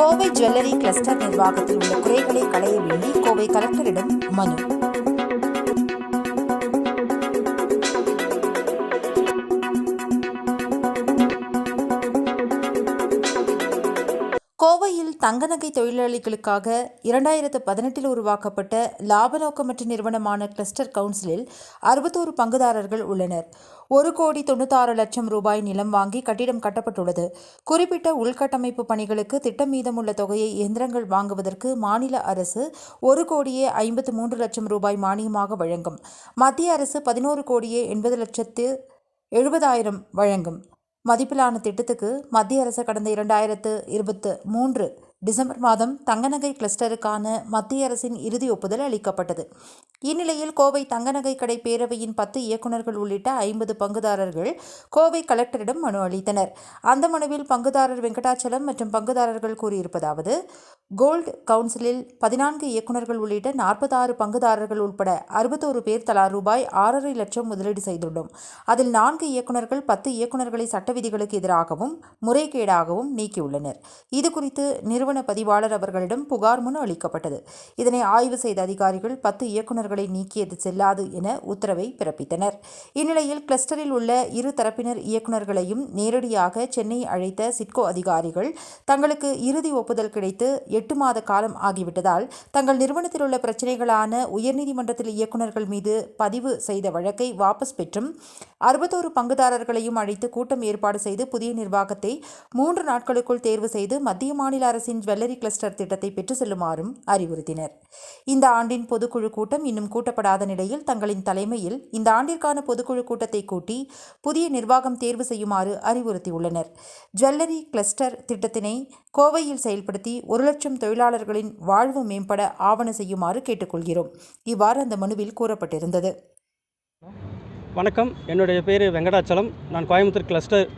Kovai jewellery cluster நிர்வாகத்தில் உள்ள குறைகளை களைய வேண்டி கோவை கலெக்டரிடம் மனு. தங்க நகை தொழிலாளிகளுக்காக இரண்டாயிரத்து பதினெட்டில் உருவாக்கப்பட்ட லாப நோக்கமற்ற நிறுவனமான கிளஸ்டர் கவுன்சிலில் அறுபத்தோரு பங்குதாரர்கள் உள்ளனர். ஒரு கோடி தொண்ணூத்தாறு லட்சம் ரூபாய் நிலம் வாங்கி கட்டிடம் கட்டப்பட்டுள்ளது. குறிப்பிட்ட உள்கட்டமைப்பு பணிகளுக்கு திட்டம் மீதமுள்ள தொகையை இயந்திரங்கள் வாங்குவதற்கு மாநில அரசு ஒரு கோடியே ஐம்பத்து மூன்று லட்சம் ரூபாய் மானியமாக வழங்கும். மத்திய அரசு பதினோரு கோடியே எண்பது லட்சத்து எழுபதாயிரம் வழங்கும். மதிப்பிலான திட்டத்துக்கு மத்திய அரசு கடந்த இரண்டாயிரத்து இருபத்து மூன்று டிசம்பர் மாதம் தங்கநகை கிளஸ்டருக்கான மத்திய அரசின் இறுதி ஒப்புதல் அளிக்கப்பட்டது. இந்நிலையில் கோவை தங்கநகை கடை பேரவையின் பத்து இயக்குநர்கள் உள்ளிட்ட ஐம்பது பங்குதாரர்கள் கோவை கலெக்டரிடம் மனு அளித்தனர். அந்த மனுவில் பங்குதாரர் வெங்கடாச்சலம் மற்றும் பங்குதாரர்கள் கூறியிருப்பதாவது கோல்டு கவுன்சிலில் பதினான்கு இயக்குநர்கள் உள்ளிட்ட நாற்பத்தாறு பங்குதாரர்கள் உட்பட அறுபத்தோரு பேர் தலா ரூபாய் ஆறரை லட்சம் முதலீடு செய்துள்ளோம். அதில் நான்கு இயக்குநர்கள் பத்து இயக்குநர்களை சட்ட விதிகளுக்கு எதிராகவும் முறைகேடாகவும் நீக்கியுள்ளனர். இது குறித்து நிறுவன பதிவாளர் அவர்களிடம் புகார் மனு அளிக்கப்பட்டது. இதனை ஆய்வு செய்த அதிகாரிகள் பத்து இயக்குநர்களை நீக்கியது செல்லாது என உத்தரவை பிறப்பித்தனர். இந்நிலையில் கிளஸ்டரில் உள்ள இரு தரப்பினர் இயக்குநர்களையும் நேரடியாக சென்னை அழைத்த சிட்கோ அதிகாரிகள் தங்களுக்கு இறுதி ஒப்புதல் கிடைத்து எட்டு மாத காலம் ஆகிவிட்டதால் தங்கள் நிறுவனத்தில் உள்ள பிரச்சினைகளான உயர்நீதிமன்றத்தில் இயக்குநர்கள் மீது பதிவு செய்த வழக்கை வாபஸ் பெற்றும் அறுபத்தோரு பங்குதாரர்களையும் அழைத்து கூட்டம் ஏற்பாடு செய்து புதிய நிர்வாகத்தை மூன்று நாட்களுக்குள் தேர்வு செய்து மத்திய மாநில அரசின் ஜுவல்லரி கிளஸ்டர் திட்டத்தை பெற்று செல்லுமாறும் அறிவுறுத்தினர். இந்த ஆண்டின் பொதுக்குழு கூட்டம் இன்னும் கூட்டப்படாத நிலையில் தங்களின் தலைமையில் இந்த ஆண்டிற்கான பொதுக்குழு கூட்டத்தை கூட்டி புதிய நிர்வாகம் தேர்வு செய்யுமாறு அறிவுறுத்தியுள்ளனர். ஜுவல்லரி கிளஸ்டர் திட்டத்தினை கோவையில் செயல்படுத்தி ஒரு லட்சம் தொழிலாளர்களின் வாழ்வு மேம்பட ஆவண செய்யுமாறு கேட்டுக்கொள்கிறோம். இவ்வாறு அந்த மனுவில் கூறப்பட்டிருந்தது. வணக்கம். என்னுடைய பேர் வெங்கடாச்சலம். நான் Coimbatore cluster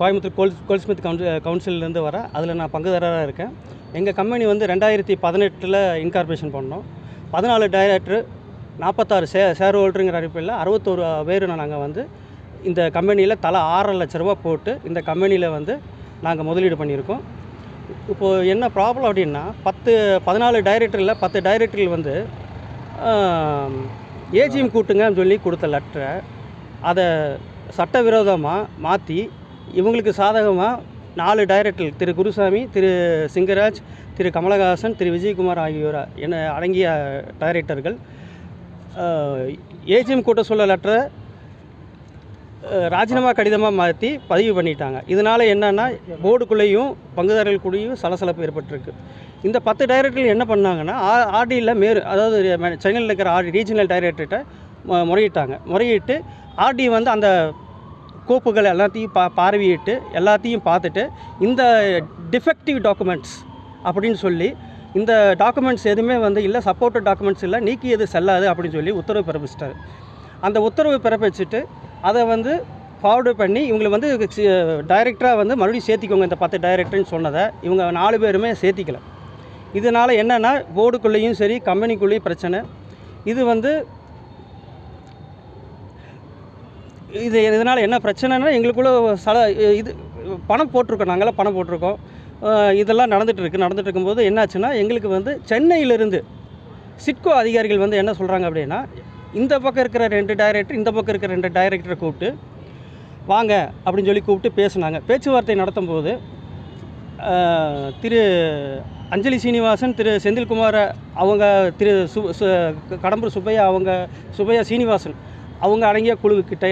Coimbatore gold goldsmith council கவுன்சிலேருந்து வர அதில் நான் பங்குதாரராக இருக்கேன். எங்கள் கம்பெனி வந்து ரெண்டாயிரத்தி பதினெட்டில் இன்கார்பரேஷன் பண்ணோம். பதினாலு டைரக்டர் நாற்பத்தாறு ஷே ஷேர் ஹோல்டருங்கிற அடிப்படையில் அறுபத்தோரு பேர் நாங்கள் வந்து இந்த கம்பெனியில் தலா ஆறரை லட்ச ரூபா போட்டு இந்த கம்பெனியில் வந்து நாங்கள் முதலீடு பண்ணியிருக்கோம். இப்போது என்ன ப்ராப்ளம் அப்படின்னா பத்து பதினாலு டைரக்டரில் பத்து டைரக்டர்கள் வந்து ஏஜிஎம் கூட்டுங்கன்னு சொல்லி கொடுத்த லெட்டரை அதை சட்டவிரோதமாக மாற்றி இவங்களுக்கு சாதகமாக நாலு டைரக்டர் திரு குருசாமி திரு சிங்கராஜ் திரு கமலஹாசன் திரு விஜயகுமார் ஆகியோர் என அடங்கிய டைரக்டர்கள் ஏஜிஎம் கூட்ட சொல்ல லெட்டரை ராஜினாமா கடிதமாக மாற்றி பதிவு பண்ணிட்டாங்க. இதனால் என்னென்னா போர்டுக்குள்ளேயும் பங்குதாரர்கள் கூடயும் சலசலப்பு ஏற்பட்டிருக்கு. இந்த பத்து டைரக்டர்கள் என்ன பண்ணாங்கன்னா ஆர்டியில் மேறு அதாவது சென்னையில் இருக்கிற ஆர்டி ரீஜினல் டைரக்டர்கிட்ட முறையிட்டாங்க. முறையிட்டு ஆர்டி வந்து அந்த கோப்புகள் எல்லாத்தையும் பா பார்வையிட்டு எல்லாத்தையும் பார்த்துட்டு இந்த டிஃபெக்டிவ் டாக்குமெண்ட்ஸ் அப்படின்னு சொல்லி இந்த டாக்குமெண்ட்ஸ் எதுவுமே வந்து இல்லை சப்போர்ட்டட் டாக்குமெண்ட்ஸ் இல்லை நீக்கியது செல்லாது அப்படின்னு சொல்லி உத்தரவு பிறப்பிச்சிட்டாரு. அந்த உத்தரவு பிறப்பிச்சுட்டு அதை வந்து ஃபார்வர்டு பண்ணி இவங்களை வந்து டைரக்டராக வந்து மறுபடியும் சேர்த்திக்கோங்க இந்த பத்து டைரக்டர்னு சொன்னதை இவங்க நாலு பேருமே சேர்த்திக்கல. இதனால் என்னென்னா போர்டுக்குள்ளேயும் சரி கம்பெனிக்குள்ளேயும் பிரச்சனை. இது வந்து இது இதனால் என்ன பிரச்சனைனா எங்களுக்குள்ள சல இது பணம் போட்டிருக்கோம். நாங்களாம் பணம் போட்டிருக்கோம். இதெல்லாம் நடந்துகிட்ருக்கு இருக்கு. போது இருக்கும்போது என்னாச்சுன்னா எங்களுக்கு வந்து சென்னையிலிருந்து சிட்கோ அதிகாரிகள் வந்து என்ன சொல்கிறாங்க அப்படின்னா இந்த பக்கம் இருக்கிற ரெண்டு டைரக்டர் இந்த பக்கம் இருக்கிற ரெண்டு டைரக்டரை கூப்பிட்டு வாங்க அப்படின்னு சொல்லி கூப்பிட்டு பேசுனாங்க. பேச்சுவார்த்தை நடத்தும் போது திரு அஞ்சலி சீனிவாசன் திரு செந்தில்குமார் அவங்க திரு சு சு- கடம்பூர் சுப்பையா அவங்க சுப்பையா சீனிவாசன் அவங்க அடங்கிய குழுக்கிட்ட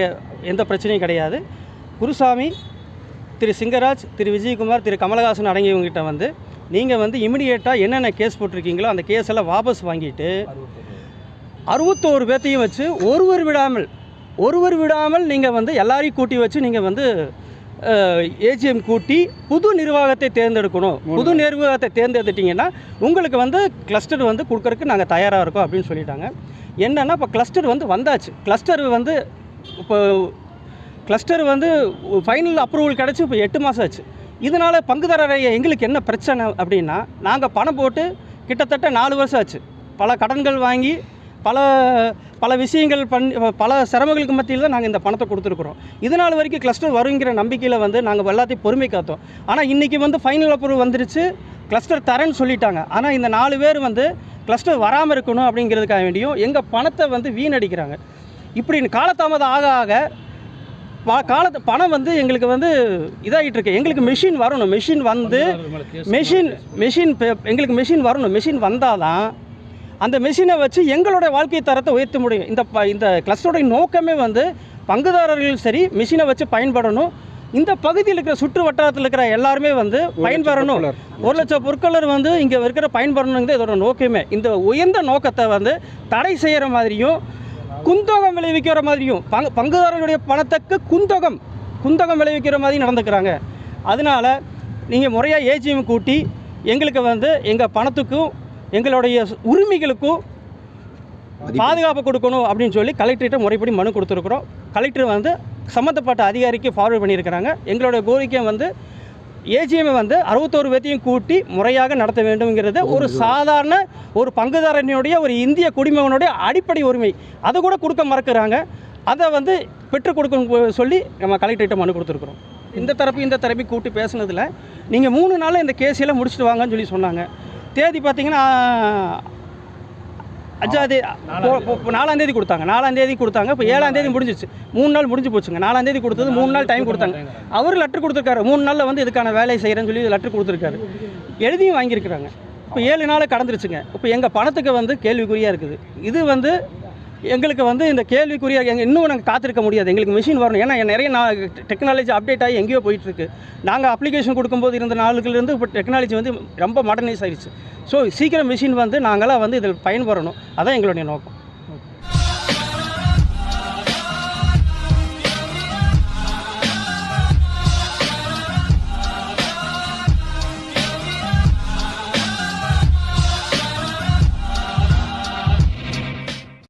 எந்த பிரச்சனையும் கிடையாது. குருசாமி திரு சிங்கராஜ் திரு விஜயகுமார் திரு கமலஹாசன் அடங்கியவங்ககிட்ட வந்து நீங்கள் வந்து இமிடியேட்டாக என்னென்ன கேஸ் போட்டிருக்கீங்களோ அந்த கேஸ் எல்லாம் வாபஸ் வாங்கிட்டு அறுபத்தோரு பேர்த்தையும் வச்சு ஒருவர் விடாமல் ஒருவர் விடாமல் நீங்கள் வந்து எல்லாரையும் கூட்டி வச்சு நீங்கள் வந்து ஏஜிஎம் கூட்டி புது நிர்வாகத்தை தேர்ந்தெடுக்கணும். புது நிர்வாகத்தை தேர்ந்தெடுத்துட்டிங்கன்னா உங்களுக்கு வந்து கிளஸ்டர் வந்து கொடுக்கறதுக்கு நாங்கள் தயாராக இருக்கோம் அப்படின்னு சொல்லிட்டாங்க. என்னென்னா இப்போ கிளஸ்டர் வந்து வந்தாச்சு. கிளஸ்டர் வந்து இப்போ கிளஸ்டர் வந்து ஃபைனல் அப்ரூவல் கிடச்சி இப்போ எட்டு மாதம் ஆச்சு. இதனால் பங்குதாரரை எங்களுக்கு என்ன பிரச்சனை அப்படின்னா நாங்கள் பணம் போட்டு கிட்டத்தட்ட நாலு வருஷம் ஆச்சு. பல கடன்கள் வாங்கி பல பல விஷயங்கள் பண்ணி பல சிரமங்களுக்கு மத்தியில் தான் நாங்கள் இந்த பணத்தை கொடுத்துருக்குறோம். இதனால் வரைக்கும் கிளஸ்டர் வருங்கிற நம்பிக்கையில் வந்து நாங்கள் எல்லாத்தையும் பொறுமை காத்தோம். ஆனால் இன்றைக்கி வந்து ஃபைனல் அப்ரூவல் வந்துருச்சு. கிளஸ்டர் தரேன்னு சொல்லிட்டாங்க. ஆனால் இந்த நாலு பேர் வந்து கிளஸ்டர் வராமல் இருக்கணும் அப்படிங்கிறதுக்காக வேண்டியும் எங்கள் பணத்தை வந்து வீணடிக்கிறாங்க. இப்படி காலதாமதம் ஆக ஆக காலத்து பணம் வந்து எங்களுக்கு வந்து இதாகிட்டு இருக்கு எங்களுக்கு மெஷின் வரணும். மெஷின் வந்து மெஷின் மெஷின் எங்களுக்கு மெஷின் வரணும். மெஷின் வந்தால் தான் அந்த மெஷினை வச்சு எங்களோட வாழ்க்கை தரத்தை உயர்த்த முடியும். இந்த ப இந்த கிளஸ்டரோட நோக்கமே வந்து பங்குதாரர்கள் சரி மிஷினை வச்சு பயன்படணும். இந்த பகுதியில் இருக்கிற சுற்று வட்டாரத்தில் இருக்கிற எல்லாருமே வந்து பயன்பெறணும் ஒரு லட்சம் பொருட்களர் வந்து இங்கே இருக்கிற பயன்படணுங்கிறது இதோட நோக்கமே. இந்த உயர்ந்த நோக்கத்தை வந்து தடை செய்கிற மாதிரியும் குந்தகம் விளைவிக்கிற மாதிரியும் பங்கு பங்குதாரர்களுடைய பணத்துக்கு குந்தகம் குந்தகம் விளைவிக்கிற மாதிரி நடந்துக்கிறாங்க. அதனால நீங்கள் முறையாக ஏஜிஎம் கூட்டி எங்களுக்கு வந்து எங்கள் பணத்துக்கும் எங்களுடைய உரிமைகளுக்கும் பாதுகாப்பு கொடுக்கணும் அப்படின்னு சொல்லி கலெக்டர்கிட்ட முறைப்படி மனு கொடுத்துருக்குறோம். கலெக்டர் வந்து சம்மந்தப்பட்ட அதிகாரிக்கு ஃபார்வர்ட் பண்ணியிருக்கிறாங்க. எங்களுடைய கோரிக்கை வந்து ஏஜிஎம் வந்து அறுபத்தோரு பேர்த்தையும் கூட்டி முறையாக நடத்த வேண்டும்ங்கிறது ஒரு சாதாரண ஒரு பங்குதாரனுடைய ஒரு இந்திய குடிமகனுடைய அடிப்படை உரிமை. அதை கூட கொடுக்க மறக்கிறாங்க. அதை வந்து பெற்றுக் கொடுக்க சொல்லி நம்ம கலெக்டர்கிட்ட மனு கொடுத்துருக்குறோம். இந்த தரப்பு இந்த தரப்பை கூட்டி பேசுனதில் நீங்கள் மூணு நாளில் இந்த கேஸெல்லாம் முடிச்சுட்டு வாங்கன்னு சொல்லி சொன்னாங்க. தேதி பார்த்தீங்கன்னா அஞ்சாந்தேதி நாலாம் தேதி. கொடுத்தாங்க. நாலாம் தேதி கொடுத்தாங்க. இப்போ ஏழாம் தேதி முடிஞ்சிச்சு. மூணு நாள் முடிஞ்சு போச்சுங்க. நாலாம் தேதி கொடுத்தது மூணு நாள் டைம் கொடுத்தாங்க. அவர் லெட்டர் கொடுத்துருக்காரு. மூணு நாளில் வந்து இதுக்கான வேலையை செய்கிறேன்னு சொல்லி லெட்டர் கொடுத்துருக்காரு. எழுதியும் வாங்கியிருக்கிறாங்க. இப்போ ஏழு நாள் கடந்துருச்சுங்க. இப்போ எங்கள் பணத்துக்கு வந்து கேள்விக்குறியாக இருக்குது. இது வந்து எங்களுக்கு வந்து இந்த கேள்விக்குரிய எங்கள் இன்னும் நாங்கள் காத்திருக்க முடியாது. எங்களுக்கு மிஷின் வரணும். ஏன்னா நிறைய நான் டெக்னாலஜி அப்டேட் ஆகி எங்கேயோ போயிட்டுருக்கு. நாங்கள் அப்ளிகேஷன் கொடுக்கும்போது இருந்த நாளுக்குலேருந்து இப்போ டெக்னாலஜி வந்து ரொம்ப மாடர்னைஸ் ஆயிடுச்சு ஸோ சீக்கிரம் மிஷின் வந்து நாங்களாம் வந்து இதில் பயன்பெறணும். அதான் எங்களுடைய நோக்கம்.